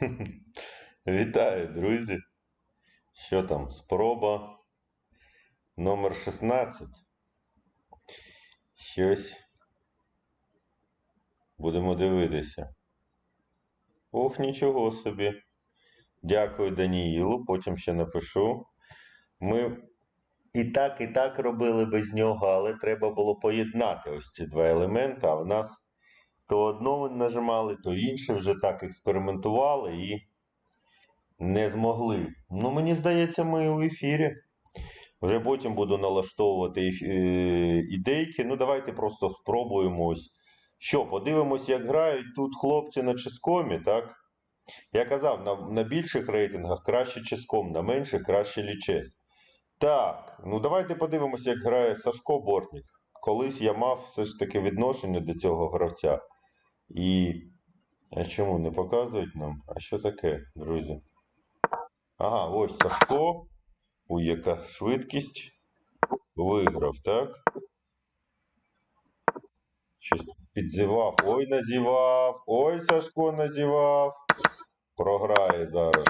Вітаю, друзі. Що там? Спроба номер 16. Щось. Будемо дивитися. Ох, нічого собі. Дякую Даніїлу, потім ще напишу. Ми і так, і так робили без нього, але треба було поєднати ось ці два елементи, а в нас то одно нажимали, то інше вже так експериментували і не змогли. Ну, мені здається, ми у ефірі. Вже потім буду налаштовувати е, ідейки. Ну, давайте просто спробуємо ось. Що, подивимось, як грають тут хлопці на ческомі, так? Я казав, на, на більших рейтингах краще ческом, на менших краще лічес. Так, ну давайте подивимось, як грає Сашко Бортнік. Колись я мав все ж таки відношення до цього гравця. І. А чому не показують нам? А що таке, друзі? Ага, ось Сашко. Ой, яка швидкість. Виграв, так? Щось підзівав. Ой, назівав. Ой, Сашко назівав. Програє зараз.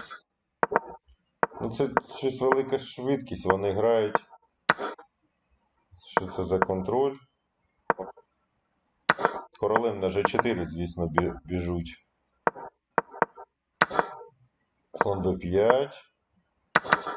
Ну, це щось велика швидкість. Вони грають. Що це за контроль? Королем на G4, звісно, біжуть. Слон B5.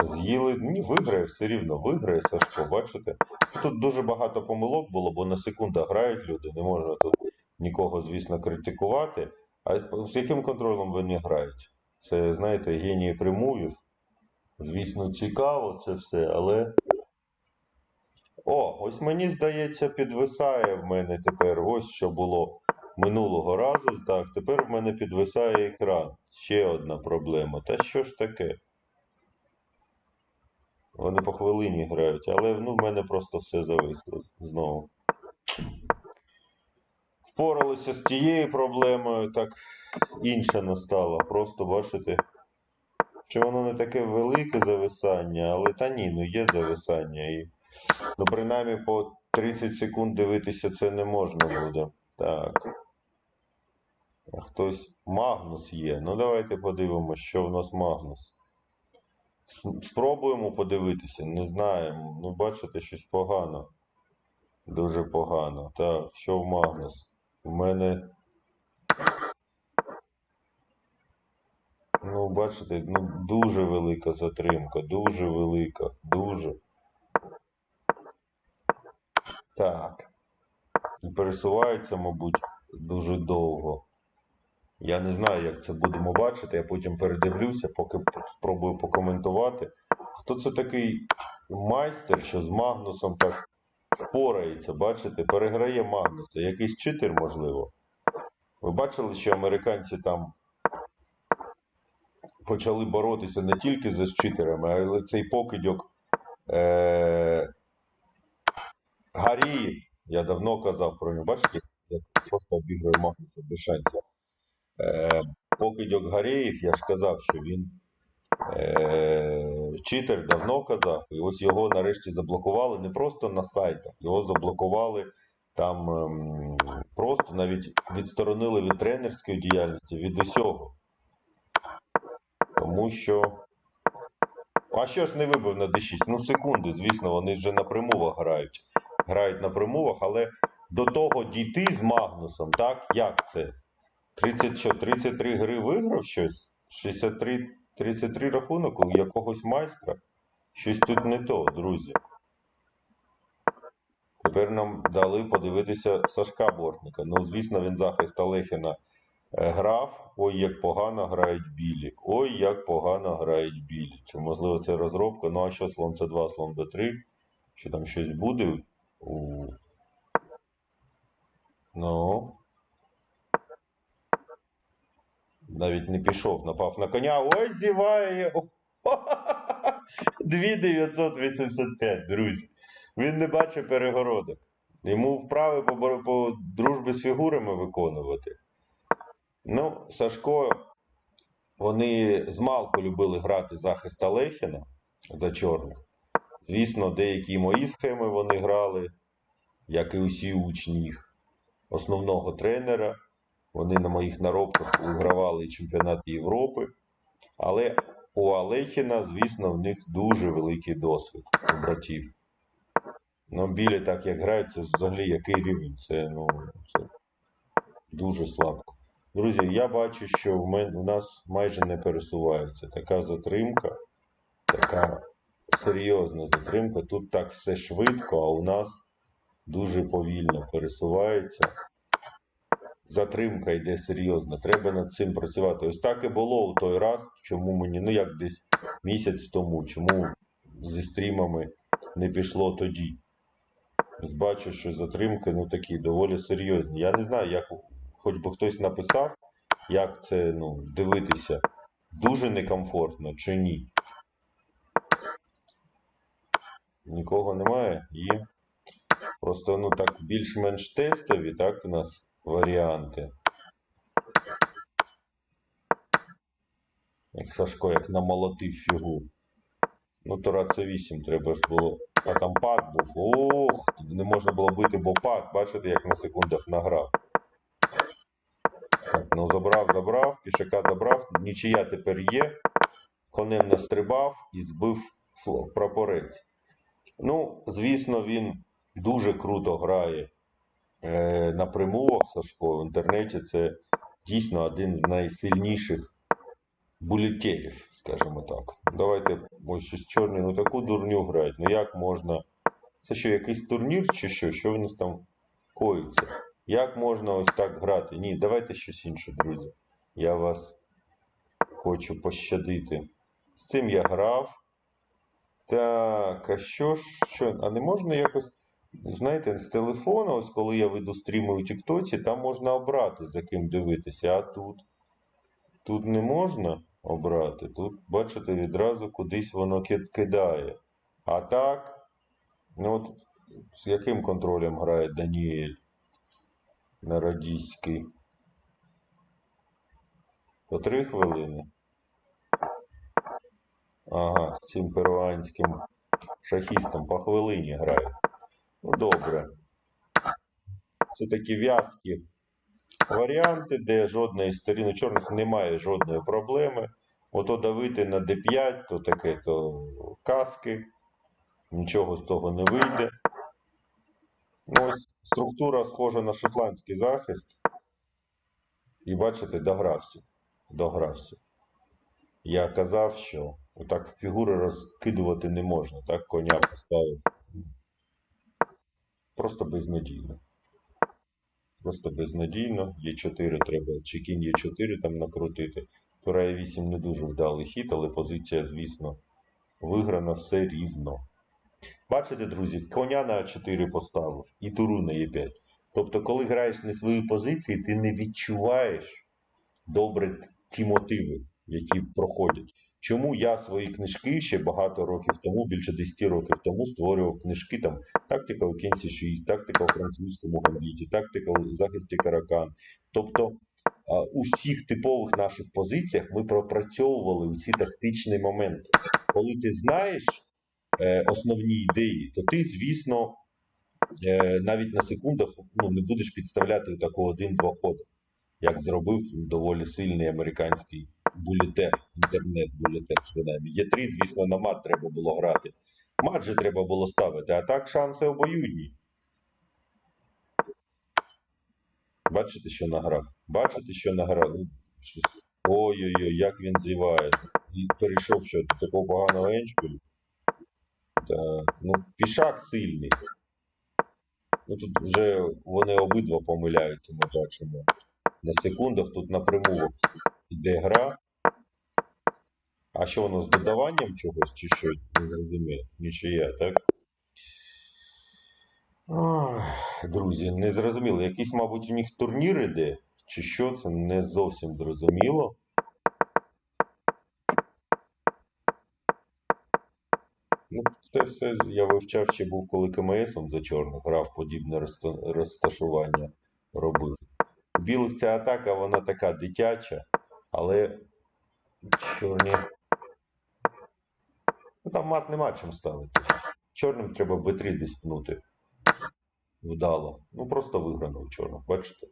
З'їли. Ні, виграє все рівно. Виграє Сашко, бачите? Тут дуже багато помилок було, бо на секундах грають люди. Не можна тут нікого, звісно, критикувати. А з яким контролем вони грають? Це, знаєте, генії примувів. Звісно, цікаво це все, але. О, ось мені здається, підвисає в мене тепер ось що було минулого разу. Так, тепер в мене підвисає екран. Ще одна проблема. Та що ж таке? Вони по хвилині грають, але ну, в мене просто все зависло знову. Впоралися з тією проблемою, так інша настала. Просто бачите, що воно не таке велике зависання, але та ні, ну є зависання. І, ну, принаймні по 30 секунд дивитися це не можна буде. Так. Хтось Магнус є. Ну давайте подивимося, що в нас Магнус. Спробуємо подивитися, не знаємо. Ну, бачите, щось погано. Дуже погано. Так, що в Магнус? У мене. Ну, бачите, ну дуже велика затримка, дуже велика, дуже. Так. І пересувається, мабуть, дуже довго. Я не знаю, як це будемо бачити. Я потім передивлюся, поки спробую покоментувати. Хто це такий майстер, що з Магнусом так впорається, бачите, переграє Магнуса. Якийсь читер, можливо. Ви бачили, що американці там почали боротися не тільки за читерами, але цей покидьок е- Гаріїв. Я давно казав про нього. Бачите, як просто обігрує Магнуса без шансів. Е, покидьок Гарєєв, я ж казав, що він е, читер давно казав, і ось його нарешті заблокували не просто на сайтах, його заблокували там ем, просто навіть відсторонили від тренерської діяльності, від усього. Тому що. А що ж не вибив на D6? Ну, секунду, звісно, вони вже на примовах грають. Грають на примовах, але до того дійти з Магнусом, так? Як це? 30, що, 33 гри виграв щось? 63, 33 рахунок у якогось майстра? Щось тут не то, друзі. Тепер нам дали подивитися Сашка Бортника. Ну, звісно, він захист Олехіна е, грав. Ой, як погано грають білі. Ой, як погано грають білі. Чи можливо це розробка? Ну а що слон С2, слон Б3? Що там щось буде? У... Ну. Навіть не пішов, напав на коня. Ой, зіває. 2985, друзі. Він не бачить перегородок. Йому вправи по, по дружбі з фігурами виконувати. Ну, Сашко, вони з малку любили грати захист Олехіна за чорних. Звісно, деякі мої схеми вони грали, як і усі учні їх основного тренера. Вони на моїх наробках вигравали чемпіонат Європи. Але у Алехіна, звісно, в них дуже великий досвід у братів. Ну, білі так як грають, це взагалі який рівень? Це, ну, це дуже слабко. Друзі, я бачу, що в мен, у нас майже не пересувається. Така затримка, така серйозна затримка. Тут так все швидко, а у нас дуже повільно пересувається. Затримка йде серйозно. Треба над цим працювати. Ось так і було у той раз, чому мені, ну як десь місяць тому, чому зі стрімами не пішло тоді. Ось бачу, що затримки ну такі доволі серйозні. Я не знаю, як хоч би хтось написав, як це ну, дивитися, дуже некомфортно чи ні. Нікого немає? Є. Просто ну так більш-менш тестові, так, у нас варіанти. Як Сашко, як намолотив фігу. Ну, Тора це 8 треба ж було. А там пак був. Ох, не можна було бити, бо пак, бачите, як на секундах награв. Так, ну забрав, забрав, пішака забрав. Нічия тепер є. Конем настрибав і збив прапорець. Ну, звісно, він дуже круто грає е, на примовах Сашко. В інтернеті це дійсно один з найсильніших булетерів, скажімо так. Давайте ось щось чорні, ну таку дурню грають. Ну як можна. Це що, якийсь турнір чи що? Що в нас там коїться? Як можна ось так грати? Ні, давайте щось інше, друзі. Я вас хочу пощадити. З цим я грав. Так, а що що? А не можна якось. Знаєте, з телефона, ось коли я веду стріми у Тіктоці, там можна обрати, за ким дивитися. А тут. Тут не можна обрати. Тут, бачите, відразу кудись воно кидає. А так, ну от з яким контролем грає Даніель на радійський? По три хвилини. Ага, з цим перуанським шахістом по хвилині грає. Ну, добре. Це такі в'язкі варіанти, де жодної сторін у чорних немає жодної проблеми. Ото давити на d5, то таке то каски, нічого з того не вийде. Ну, ось структура схожа на шотландський захист. І бачите, догрався. Догрався. Я казав, що отак фігури розкидувати не можна, так коня поставив. Просто безнадійно. Просто безнадійно. Є4 треба, чи кінь Є4 там накрутити. Тура Е8 не дуже вдалий хід, але позиція, звісно, виграна все рівно. Бачите, друзі, коня на А4 поставив і туру на Е5. Тобто, коли граєш не свої позиції, ти не відчуваєш добре ті мотиви, які проходять. Чому я свої книжки ще багато років тому, більше 10 років тому, створював книжки там тактика у кінці 6, тактика у французькому гамбіті, тактика у захисті каракан. Тобто у всіх типових наших позиціях ми пропрацьовували ці тактичні моменти. Коли ти знаєш е, основні ідеї, то ти, звісно, е, навіть на секундах ну, не будеш підставляти такого один-два ходи, як зробив доволі сильний американський булітер, інтернет-булітер, принаймні. Є три, звісно, на мат треба було грати. Мат же треба було ставити, а так шанси обоюдні. Бачите, що награв? Бачите, що награв? Ну, Ой-ой-ой, як він зіває. І перейшов що до такого поганого еншпілю. Так, ну, пішак сильний. Ну тут вже вони обидва помиляються, ми бачимо. На секундах тут напряму йде гра. А що воно з додаванням чогось чи що? Не зрозуміло. Нічия, так? Ой, друзі, не зрозуміло. Якийсь, мабуть, у них турнір іде, чи що, це не зовсім зрозуміло. Ну, це все я вивчав ще був, коли КМСом за чорних грав, подібне розташування робив. У білих ця атака, вона така дитяча, але чорні. Ну там мат нема чим ставити. Чорним треба Б3 десь пнути. Вдало. Ну просто виграно в чорних, бачите?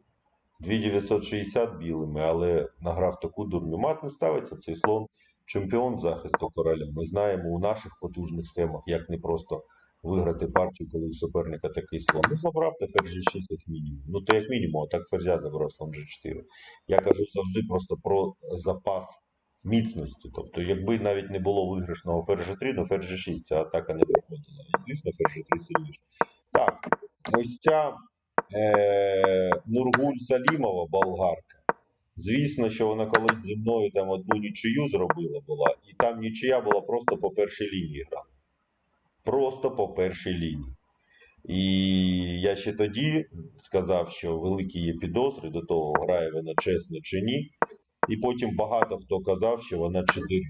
2960 білими, але награв таку дурню. Мат не ставиться, цей слон чемпіон захисту короля. Ми знаємо у наших потужних схемах, як не просто виграти партію, коли у суперника такий слон. Ну, забрав та ферзь G6 як мінімум. Ну, то як мінімум, а так ферзя забрав слон G4. Я кажу завжди просто про запас міцності. Тобто, якби навіть не було виграшного ферзь G3, ну ферзь G6 ця атака не проходила. І, звісно, ферзь G3 сильніше. Так, ось ця е, Нургуль Салімова, болгарка. Звісно, що вона колись зі мною там одну нічию зробила була, і там нічия була просто по першій лінії гра. Просто по першій лінії. І я ще тоді сказав, що великі є підозри до того, грає вона чесно чи ні. І потім багато хто казав, що вона 4.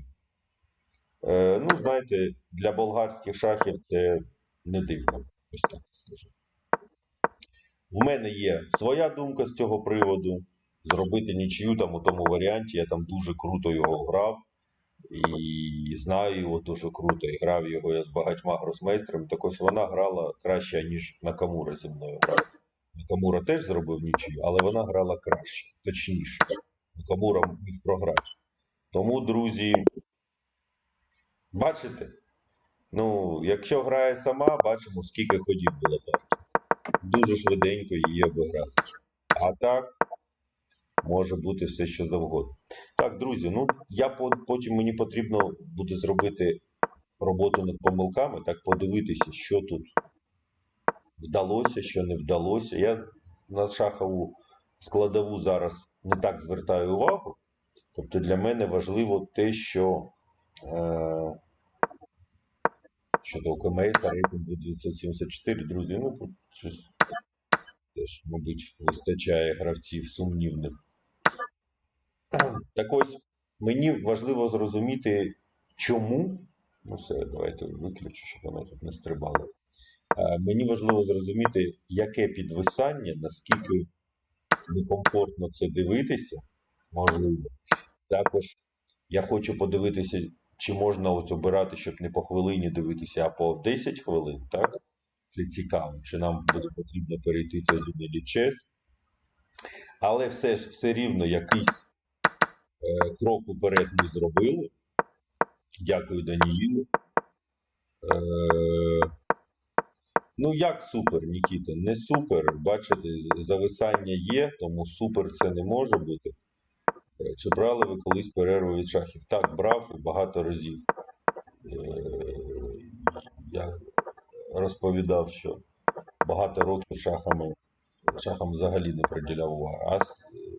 Е, ну, знаєте, для болгарських шахів це не дивно. Ось так скажу. В мене є своя думка з цього приводу. Зробити нічию там у тому варіанті. Я там дуже круто його грав. І знаю його дуже круто. І грав його я з багатьма гросмейстрами. Так ось вона грала краще, ніж Накамура зі мною грав. Накамура теж зробив нічию, але вона грала краще, точніше. Накамура міг програти. Тому, друзі, бачите? Ну, якщо грає сама, бачимо, скільки ходів було партії. Дуже швиденько її обіграли. А так, може бути все, що завгодно. Так, друзі, ну я потім мені потрібно буде зробити роботу над помилками, так подивитися, що тут вдалося, що не вдалося. Я на шахову складову зараз не так звертаю увагу. Тобто для мене важливо те, що е, щодо ОКМС рейтинг 974, друзі, ну тут щось теж, мабуть, вистачає гравців сумнівних. Так ось мені важливо зрозуміти, чому. Ну все, давайте виключу, щоб воно тут не стрибало. Е, Мені важливо зрозуміти, яке підвисання, наскільки некомфортно це дивитися, можливо. Також я хочу подивитися, чи можна ось обирати, щоб не по хвилині дивитися, а по 10 хвилин, так? Це цікаво, чи нам буде потрібно перейти тоді на лічес. Але все ж все рівно якийсь крок уперед ми зробили. Дякую Даніїлу. Е, ну, як супер, Нікіта? Не супер. Бачите, зависання є, тому супер це не може бути. Е, Чи брали ви колись перерву від шахів? Так, брав і багато разів. Е, Я розповідав, що багато років шахами, шахам взагалі не приділяв уваги, а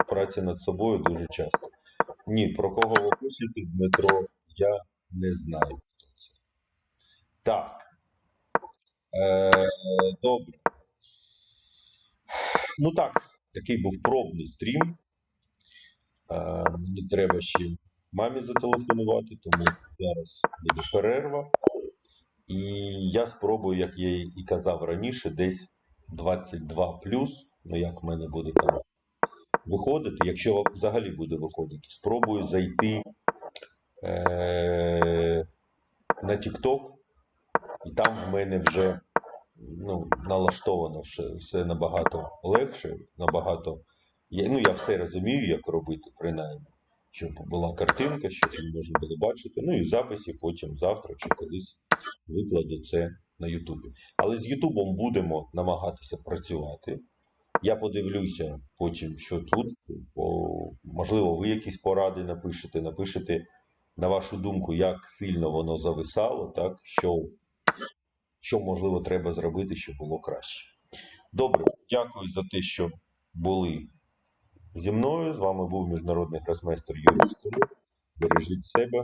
праці над собою дуже часто. Ні, про кого ви пишете, Дмитро, я не знаю, хто це. Так. Е, добре. Ну так, такий був пробний стрім. Е, мені треба ще мамі зателефонувати, тому зараз буде перерва. І я спробую, як я і казав раніше, десь 22 ну як в мене буде там виходити, якщо взагалі буде виходити, спробую зайти е- на TikTok, і там в мене вже ну, налаштовано все, все набагато легше, набагато. Я, ну, я все розумію, як робити, принаймні. Щоб була картинка, щоб можна було бачити. Ну і записі потім завтра чи колись викладу це на Ютубі. Але з Ютубом будемо намагатися працювати. Я подивлюся потім, що тут. Можливо, ви якісь поради напишете, напишете на вашу думку, як сильно воно зависало, так, що, що можливо треба зробити, щоб було краще. Добре, дякую за те, що були зі мною. З вами був міжнародний гросмейстер Юрій Скорик. Бережіть себе,